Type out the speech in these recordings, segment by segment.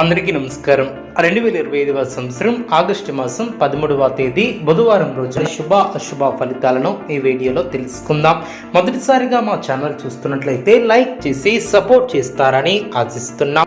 అందరికీ నమస్కారం. రెండు వేల ఇరవై ఐదవ సంవత్సరం ఆగస్టు మాసం పదమూడవ తేదీ బుధవారం రోజున శుభ అశుభ ఫలితాలను ఈ వీడియోలో తెలుసుకుందాం. మొదటిసారిగా మా ఛానల్ చూస్తున్నట్లయితే లైక్ చేసి సపోర్ట్ చేస్తారని ఆశిస్తున్నాం.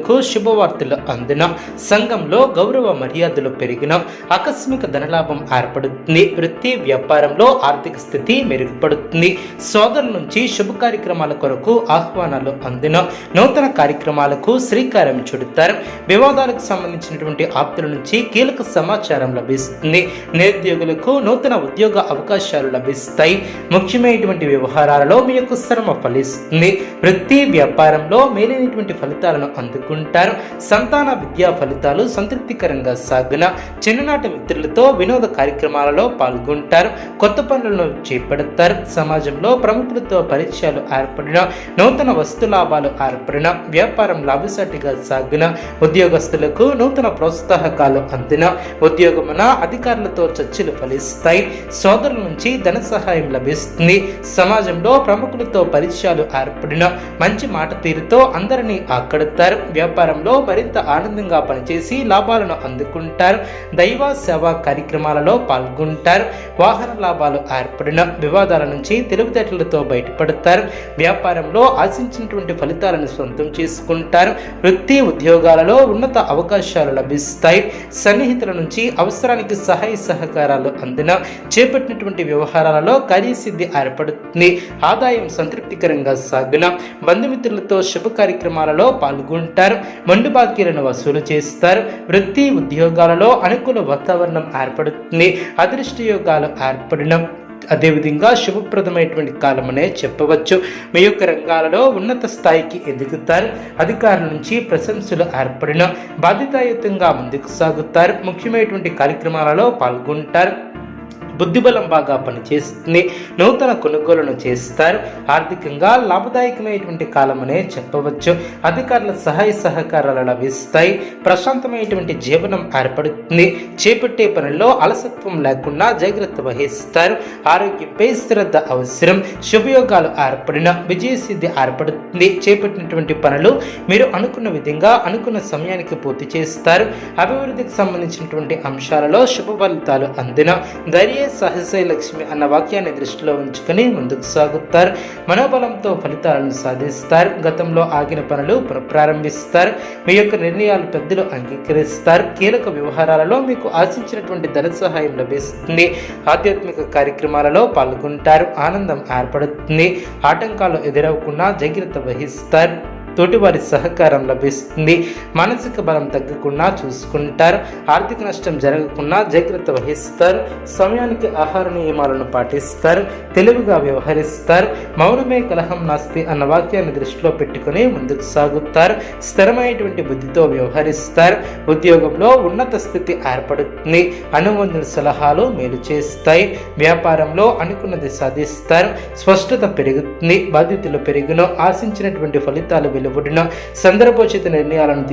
ప్రజలకు శుభవార్తలు అందిన సంఘంలో గౌరవ మర్యాదలు పెరిగిన ఆకస్మిక ధనలాభం ఏర్పడుతుంది. వృత్తి వ్యాపారంలో ఆర్థిక స్థితి మెరుగుపడుతుంది. సోదరుల నుంచి శుభ కార్యక్రమాల కొరకు ఆహ్వానాలు అందిన నూతన కార్యక్రమాలకు శ్రీకారం చుడతారు. వివాదాలకు సంబంధించినటువంటి ఆప్తుల నుంచి కీలక సమాచారం లభిస్తుంది. నిరుద్యోగులకు నూతన ఉద్యోగ అవకాశాలు లభిస్తాయి. ముఖ్యమైనటువంటి వ్యవహారాలలో మీ యొక్క శ్రమ ఫలిస్తుంది. వృత్తి వ్యాపారంలో మేలైనటువంటి ఫలితాలను పాల్గొంటారు. సంతాన విద్యా ఫలితాలు సంతృప్తికరంగా సాగున చిన్ననాటి మిత్రులతో వినోద కార్యక్రమాలలో పాల్గొంటారు. కొత్త పనులను చేపడతారు. సమాజంలో ప్రముఖులతో పరిచయాలు ఏర్పడిన నూతన వస్తు లాభాలు ఏర్పడిన వ్యాపారం లాభసాటిగా సాగిన ఉద్యోగస్తులకు నూతన ప్రోత్సాహకాలు అందిన ఉద్యోగమున అధికారులతో చర్చలు ఫలిస్తాయి. సోదరుల నుంచి ధన సహాయం లభిస్తుంది. సమాజంలో ప్రముఖులతో పరిచయాలు ఏర్పడిన మంచి మాట తీరుతో అందరినీ ఆకడతారు. వ్యాపారంలో మరింత ఆనందంగా పనిచేసి లాభాలను అందుకుంటారు. దైవ సేవా కార్యక్రమాలలో పాల్గొంటారు. వాహన లాభాలు ఏర్పడిన వివాదాల నుంచి తెలివితేటలతో బయటపడతారు. వ్యాపారంలో ఆశించినటువంటి ఫలితాలను సొంతం చేసుకుంటారు. వృత్తి ఉద్యోగాలలో ఉన్నత అవకాశాలు లభిస్తాయి. సన్నిహితుల నుంచి అవసరానికి సహాయ సహకారాలు అందిన చేపట్టినటువంటి వ్యవహారాలలో కార్యసిద్ధి ఏర్పడుతుంది. ఆదాయం సంతృప్తికరంగా సాగిన బంధుమిత్రులతో శుభ కార్యక్రమాలలో పాల్గొంటారు. మండు బాకీలను వసూలు చేస్తారు. వృత్తి ఉద్యోగాలలో అనుకూల వాతావరణం ఏర్పడుతుంది. అదృష్ట యోగాలు ఏర్పడిన అదేవిధంగా శుభప్రదమైనటువంటి కాలమనే చెప్పవచ్చు. మీ యొక్క రంగాలలో ఉన్నత స్థాయికి ఎదుగుతారు. అధికారుల నుంచి ప్రశంసలు ఏర్పడిన బాధ్యతాయుతంగా ముందుకు సాగుతారు. ముఖ్యమైనటువంటి కార్యక్రమాలలో పాల్గొంటారు. బుద్ధిబలం బాగా పనిచేస్తుంది. నూతన కొనుగోలును చేస్తారు. ఆర్థికంగా లాభదాయకమైనటువంటి కాలమనే చెప్పవచ్చు. అధికారుల సహాయ సహకారాలు లభిస్తాయి. ప్రశాంతమైనటువంటి జీవనం ఏర్పడుతుంది. చేపట్టే పనుల్లో అలసత్వం లేకుండా జాగ్రత్త వహిస్తారు. ఆరోగ్యంపై శ్రద్ధ అవసరం. శుభయోగాలు ఏర్పడిన విజయసిద్ధి ఏర్పడుతుంది. చేపట్టినటువంటి పనులు మీరు అనుకున్న విధంగా అనుకున్న సమయానికి పూర్తి చేస్తారు. అభివృద్ధికి సంబంధించినటువంటి అంశాలలో శుభ ఫలితాలు అందిన ధైర్య సహసై లక్ష్మి అన్న వాక్యాన్ని దృష్టిలో ఉంచుకొని ముందుకు సాగుతారు. మనోబలంతో ఫలితాలను సాధిస్తారు. గతంలో ఆగిన పనులు ప్రారంభిస్తారు. మీ యొక్క నిర్ణయాలు పెద్దలు అంగీకరిస్తారు. కీలక వ్యవహారాలలో మీకు ఆశించినటువంటి ధన సహాయం లభిస్తుంది. ఆధ్యాత్మిక కార్యక్రమాలలో పాల్గొంటారు. ఆనందం ఏర్పడుతుంది. ఆటంకాలు ఎదురవకుండా జాగ్రత్త వహిస్తారు. తోటివారి సహకారం లభిస్తుంది. మానసిక బలం తగ్గకుండా చూసుకుంటారు. ఆర్థిక నష్టం జరగకుండా జాగ్రత్త వహిస్తారు. సమయానికి ఆహార నియమాలను పాటిస్తారు. తెలివిగా వ్యవహరిస్తారు. మౌనమే కలహం నాస్తి అన్న వాక్యాన్ని దృష్టిలో పెట్టుకుని ముందుకు సాగుతారు. స్థిరమైనటువంటి బుద్ధితో వ్యవహరిస్తారు. ఉద్యోగంలో ఉన్నత స్థితి ఏర్పడుతుంది. అనుబంధుల సలహాలు మేలు చేస్తాయి. వ్యాపారంలో అనుకున్నది సాధిస్తారు. స్పష్టత పెరుగుతుంది. బాధ్యతలు పెరుగును. ఆశించినటువంటి ఫలితాలు వెలువడిన సందర్భోచిత నిర్ణయాలను